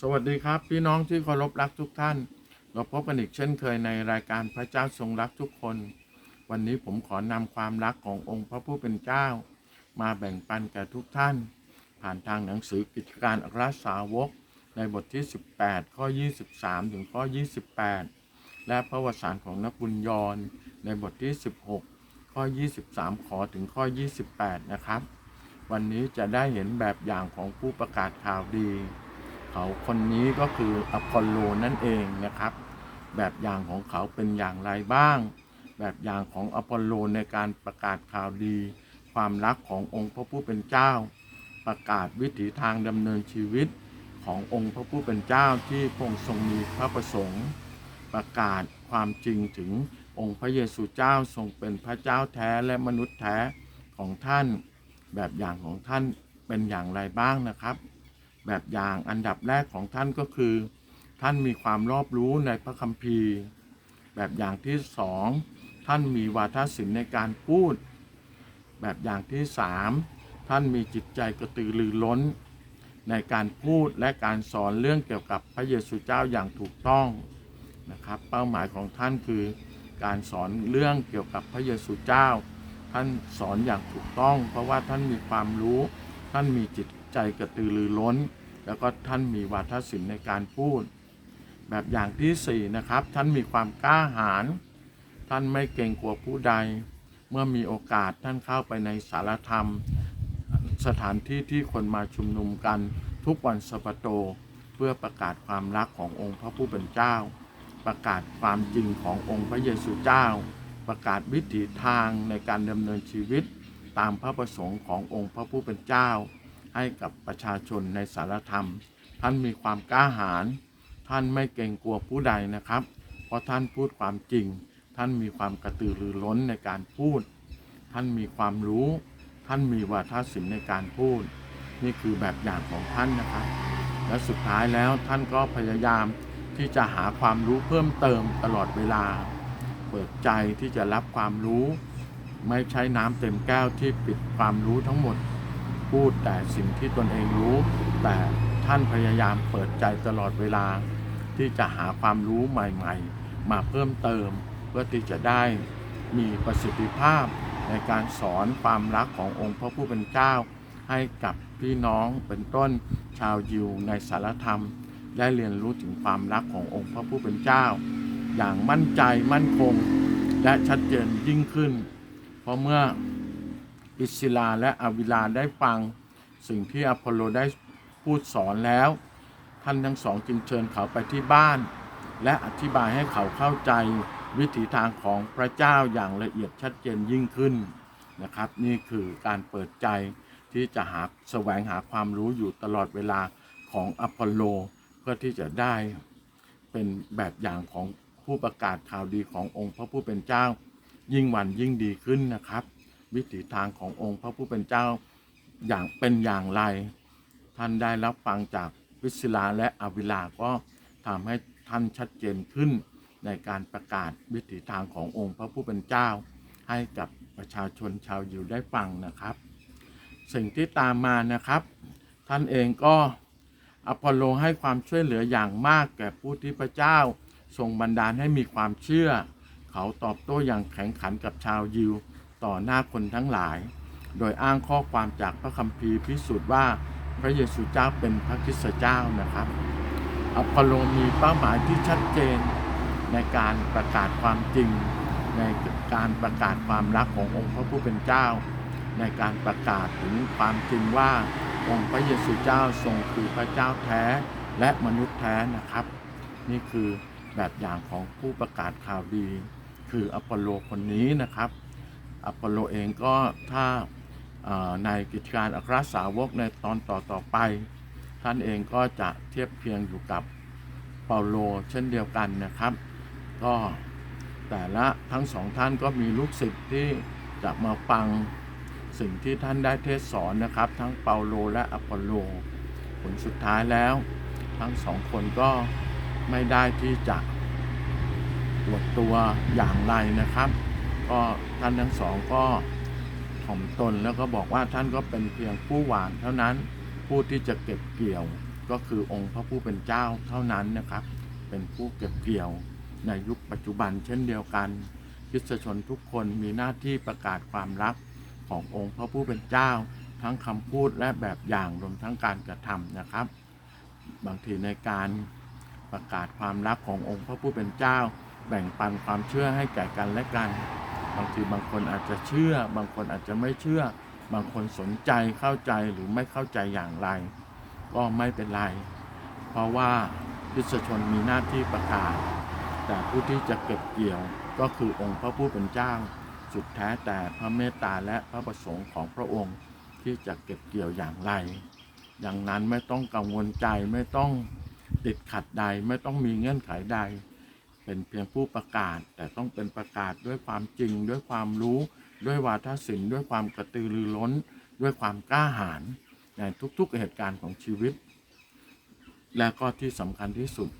สวัสดีครับ พี่น้องที่เคารพรักทุกท่าน เราพบกันอีกเช่นเคยในรายการพระเจ้าทรงรักทุกคน วันนี้ผมขอนำความรักขององค์พระผู้เป็นเจ้า มาแบ่งปันแก่ทุกท่าน ผ่านทางหนังสือกิจการอัครสาวก ในบทที่ 18 ข้อ 23 ถึงข้อ 28 และพระวสานของนักบุญยรในบทที่ 16 ข้อ 23 ขอถึงข้อ 28 นะครับ วันนี้จะได้เห็นแบบอย่างของผู้ประกาศข่าวดี เขาคนนี้ก็คืออพอลโลนั่นเองนะครับ แบบอย่างของเขาเป็นอย่างไรบ้าง แบบอย่างของอพอลโลในการประกาศข่าวดี ความรักขององค์พระผู้เป็นเจ้า ประกาศวิถีทางดำเนินชีวิตขององค์พระผู้เป็นเจ้าที่พงทรงมีพระประสงค์ ประกาศความจริงถึงองค์พระเยซูเจ้าทรงเป็นพระเจ้าแท้และมนุษย์แท้ของท่าน แบบอย่างของท่านเป็นอย่างไรบ้างนะครับ แบบอย่างอันดับแรกของท่านก็คือ ท่านมีความรอบรู้ในพระคัมภีร์ แบบอย่างที่สองท่านมีวาทศิลป์ในการพูด แบบอย่างที่สามท่านมีจิตใจกระตือรือร้น ในการพูดและการสอนเรื่องเกี่ยวกับพระเยซูเจ้าอย่างถูกต้องนะครับ เป้าหมายของท่านคือการสอนเรื่องเกี่ยวกับพระเยซูเจ้า ท่านสอนอย่างถูกต้อง เพราะว่าท่านมีความรู้ ท่านมีจิต ใจกระตือรือร้น แล้วก็ท่านมีวาทศิลป์ในการพูด แบบอย่างที่สี่นะครับท่านมีความกล้าหาญท่านไม่เกรงกลัวผู้ใด เมื่อมีโอกาสท่านเข้าไปในสารธรรม สถานที่ที่คนมาชุมนุมกันทุกวันสปโต เพื่อประกาศความรักขององค์พระผู้เป็นเจ้า ประกาศความจริงขององค์พระเยซูเจ้า ประกาศวิถีทางในการดำเนินชีวิตตามพระประสงค์ขององค์พระผู้เป็นเจ้า ให้กับประชาชนในสารธรรม ท่านมีความกล้าหาญท่านไม่เกรงกลัวผู้ใดนะครับ เพราะท่านพูดความจริง ท่านมีความกระตือรือร้นในการพูด ท่านมีความรู้ ท่านมีวาทศิลป์ในการพูด นี่คือแบบอย่างของท่านนะครับ และสุดท้ายแล้วท่านก็พยายามที่จะหาความรู้เพิ่มเติมตลอดเวลา เปิดใจที่จะรับความรู้ ไม่ใช้น้ำเต็มแก้วที่ปิดความรู้ทั้งหมด พูดแต่สิ่งที่ตนเองรู้ แต่ท่านพยายามเปิดใจตลอดเวลา ที่จะหาความรู้ใหม่ๆ มาเพิ่มเติม เพื่อที่จะได้มีประสิทธิภาพในการสอนความรักขององค์พระผู้เป็นเจ้า ให้กับพี่น้องเป็นต้นชาวยิวในสารธรรม ได้เรียนรู้ถึงความรักขององค์พระผู้เป็นเจ้า อย่างมั่นใจมั่นคง และชัดเจนยิ่งขึ้น เพราะเมื่อ อิสลาและอวิลาได้ฟัง สิ่งที่อพอลโลได้พูดสอนแล้ว ท่านทั้งสองจึงเชิญเขาไปที่บ้าน และอธิบายให้เขาเข้าใจวิถีทางของพระเจ้าอย่างละเอียดชัดเจนยิ่งขึ้นนะครับ นี่คือการเปิดใจที่จะหาแสวงหาความรู้อยู่ตลอดเวลาของอพอลโลเพื่อที่จะได้เป็นแบบอย่างของผู้ประกาศข่าวดีขององค์พระผู้เป็นเจ้ายิ่งวันยิ่งดีขึ้นนะครับ วิถีทางขององค์พระผู้เป็นเจ้าอย่างเป็นอย่างไร ท่านได้รับฟังจากวิสลาและอวิลาก็ทำให้ท่านชัดเจนขึ้นในการประกาศวิถีทางขององค์พระผู้เป็นเจ้า ให้กับประชาชนชาวยิวได้ฟังนะครับ สิ่งที่ตามมานะครับ ท่านเองก็อพอลโลให้ความช่วยเหลืออย่างมากแก่ผู้ที่พระเจ้า ทรงบันดาลให้มีความเชื่อ เขาตอบโต้อย่างแข็งขันกับชาวยิว ต่อหน้าคนทั้งหลาย โดยอ้างข้อความจากพระคัมภีร์พิสูจน์ว่าพระเยซูเจ้าเป็นพระคริสตเจ้านะครับอพอลโลมีเป้าหมายที่ชัดเจนในการประกาศความจริง ในการประกาศความรักขององค์พระผู้เป็นเจ้า ในการประกาศถึงความจริงว่าองค์พระเยซูเจ้าทรงคือพระเจ้าแท้และมนุษย์แท้นะครับ นี่คือแบบอย่างของผู้ประกาศข่าวดี คืออพอลโลคนนี้นะครับ อพอลโลเองก็ถ้าในกิจการอัครสาวกในตอนต่อต่อไป ท่านเองก็จะเทียบเคียงอยู่กับเปาโลเช่นเดียวกันนะครับ ก็แต่ละทั้งสองท่านก็มีลูกศิษย์ที่จะมาฟังสิ่งที่ท่านได้เทศสอนนะครับ ทั้งเปาโลและอพอลโล ผลสุดท้ายแล้ว ทั้งสองคนก็ไม่ได้ที่จะตรวจตัวอย่างไรนะครับ ก็ท่านทั้งสองก็ถ่อมตนแล้วก็บอกว่าท่านก็เป็นเพียงผู้หวานเท่านั้นผู้ที่จะเก็บเกี่ยวก็คือองค์พระผู้เป็นเจ้าเท่านั้นนะครับ เป็นผู้เก็บเกี่ยวในยุคปัจจุบันเช่นเดียวกันคริสชนทุกคนมีหน้าที่ประกาศความรักขององค์พระผู้เป็นเจ้า ทั้งคำพูดและแบบอย่างรวมทั้งการกระทำนะครับ บางทีในการประกาศความรักขององค์พระผู้เป็นเจ้า แบ่งปันความเชื่อให้แก่กันและกัน บางทีบางคนอาจจะเชื่อ บางคนอาจจะไม่เชื่อ บางคนสนใจเข้าใจหรือไม่เข้าใจอย่างไร ก็ไม่เป็นไร เพราะว่าคริสชนมีหน้าที่ประกาศ แต่ผู้ที่จะเก็บเกี่ยวก็คือองค์พระผู้เป็นเจ้า สุดแท้แต่พระเมตตาและพระประสงค์ของพระองค์ที่จะเก็บเกี่ยวอย่างไร ดังนั้นไม่ต้องกังวลใจไม่ต้องติดขัดใดไม่ต้องมีเงื่อนไขใด เป็นเพียงผู้ประกาศ แต่ต้องเป็นประกาศด้วยความจริง ด้วยความรู้ ด้วยวาทศิลป์ด้วยความกระตือรือร้น ด้วยความกล้าหาญในทุกๆเหตุการณ์ของชีวิต และก็ที่สำคัญที่สุด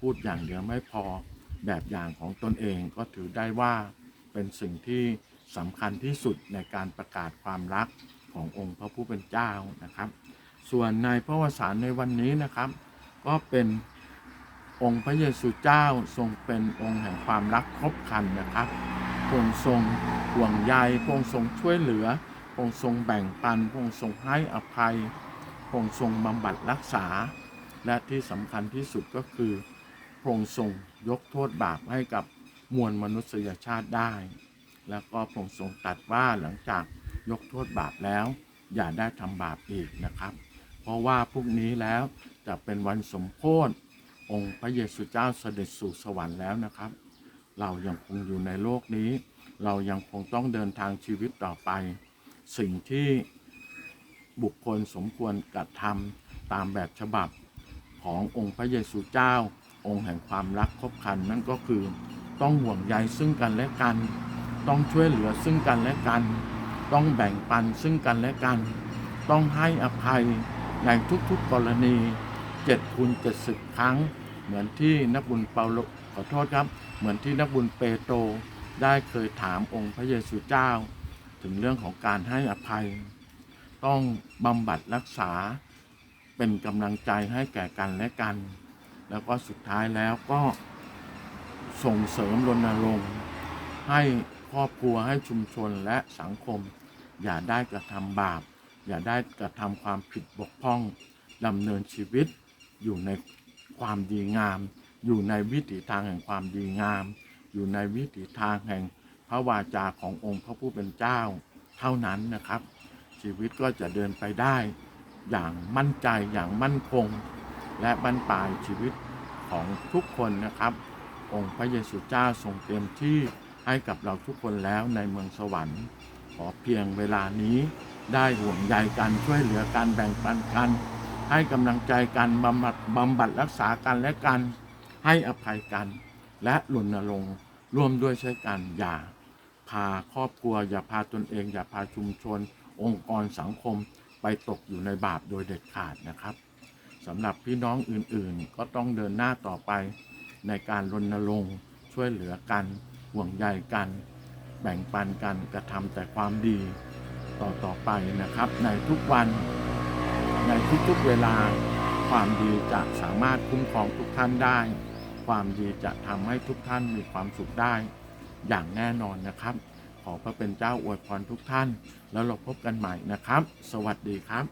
พูดอย่างเดียวไม่พอแบบอย่างของตนเองก็ถือได้ว่าเป็นสิ่งที่สำคัญที่สุดในการประกาศความรักขององค์พระผู้เป็นเจ้านะครับ ส่วนในพระวสารในวันนี้นะครับ ก็เป็น องค์พระเยซูเจ้าทรงเป็นองค์แห่งความรักครบครันนะครับพระองทรงห่วงใยพระองทรงช่วยเหลือพระองทรงแบ่งปันพระองทรงให้อภัยพระองทรงบำบัดรักษา และที่สำคัญที่สุดก็คือพระองทรงยกโทษบาปให้กับมวลมนุษยชาติได้ แล้วก็พระองทรงตัดว่าหลังจากยกโทษบาปแล้ว อย่าได้ทำบาปอีกนะครับ เพราะว่าพรุ่งนี้แล้วจะเป็นวันสมโภช องค์พระเยซูเจ้าเสด็จสู่สวรรค์แล้วนะครับ เรายังคงอยู่ในโลกนี้ เรายังคงต้องเดินทางชีวิตต่อไป สิ่งที่บุคคลสมควรกระทำตามแบบฉบับขององค์พระเยซูเจ้า องค์แห่งความรักครบคันนั่นก็คือต้องห่วงใยซึ่งกันและกัน ต้องช่วยเหลือซึ่งกันและกัน ต้องแบ่งปันซึ่งกันและกัน ต้องให้อภัยในทุกๆกรณีเจ็ดคูณเจ็ดสิบครั้ง เหมือนที่นักบุญเปาโลขอโทษครับ เหมือนที่นักบุญเปโตรได้เคยถามองค์พระเยซูเจ้า ถึงเรื่องของการให้อภัย ต้องบำบัดรักษาเป็นกำลังใจให้แก่กันและกัน แล้วก็สุดท้ายแล้วก็ส่งเสริมรณรงค์ให้ครอบครัวให้ชุมชนและสังคม อย่าได้กระทำบาป อย่าได้กระทำความผิดบกพร่องดำเนินชีวิตอยู่ใน ความดีงาม อยู่ในวิถีทางแห่งความดีงาม อยู่ในวิถีทางแห่งพระวาจาขององค์พระผู้เป็นเจ้า เท่านั้นนะครับ ชีวิตก็จะเดินไปได้ อย่างมั่นใจอย่างมั่นคง และบรรปลายชีวิตของทุกคนนะครับ องค์พระเยซูเจ้าทรงเต็มที่ให้กับเราทุกคนแล้วในเมืองสวรรค์ ขอเพียงเวลานี้ได้ห่วงใยกันช่วยเหลือกันแบ่งปันกัน ให้กำลังใจกันบำบัดบำบัดรักษากันและกัน ให้อภัยกัน และรณรงค์ร่วมด้วยใช้กันอย่า พาครอบครัว อย่าพาตนเอง อย่าพาชุมชน องค์กรสังคมไปตกอยู่ในบาปโดยเด็ดขาดนะครับสำหรับพี่น้องอื่นๆ ก็ต้องเดินหน้าต่อไปในการรณรงค์ช่วยเหลือกัน ห่วงใยกัน แบ่งปันกันกระทำแต่ความดีต่อต่อไปนะครับ ในทุกวัน ในทุกๆเวลา ความดีจะสามารถคุ้มครองทุกท่านได้ ความดีจะทำให้ทุกท่านมีความสุขได้ อย่างแน่นอนนะครับ ขอพระเป็นเจ้าอวยพรทุกท่าน แล้วเราพบกันใหม่นะครับ สวัสดีครับ